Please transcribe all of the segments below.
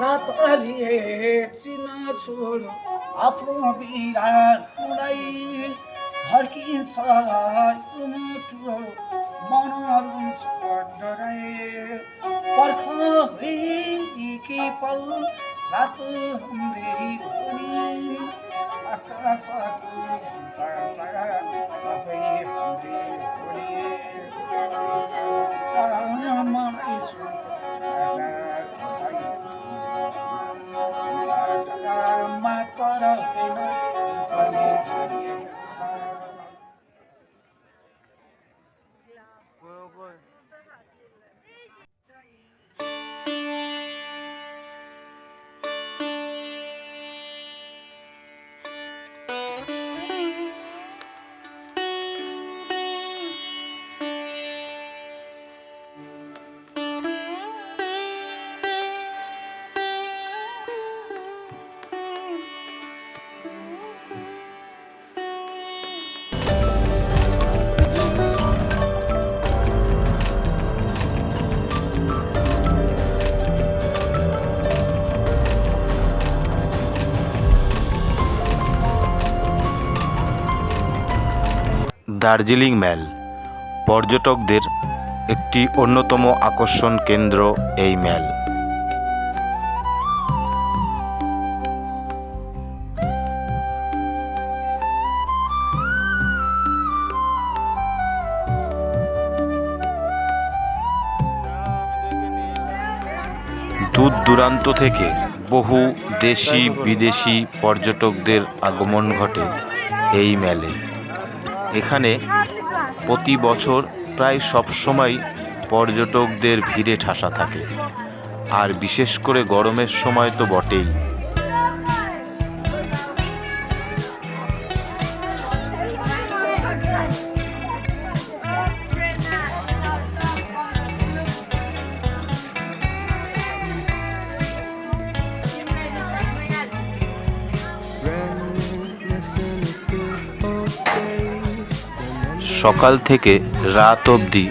রাত আলিয়ে চিনা ছোড়ো আপন মনোর স্পন্দরে পরখ হই কি পল রাত হমরে ঘনি আকাশ তারা সবাই দার্জিলিং ম্যাল পর্যটকদের একটি অন্যতম আকর্ষণ কেন্দ্র এই ম্যাল দূর দূরান্ত থেকে বহু দেশি বিদেশি পর্যটকদের আগমন ঘটে এই মেলে। এখানে প্রতি বছর প্রায় সব সময় পর্যটকদের ভিড়ে ঠাসা থাকে। আর বিশেষ করে গরমের সময় তো বটেই। সকাল থেকে রাত অবধি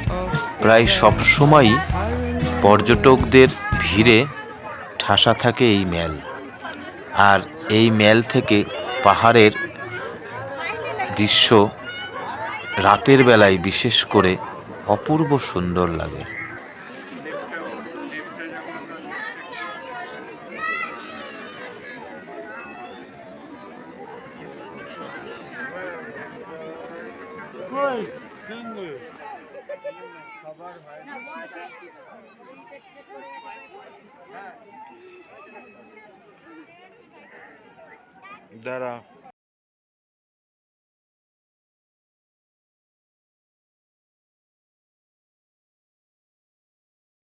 প্রায় সবসময়ই পর্যটকদের ভিড়ে ঠাসা থাকে এই মেল আর এই মেল থেকে পাহাড়ের দৃশ্য রাতের বেলায় বিশেষ করে অপূর্ব সুন্দর লাগে। দাঁড়া।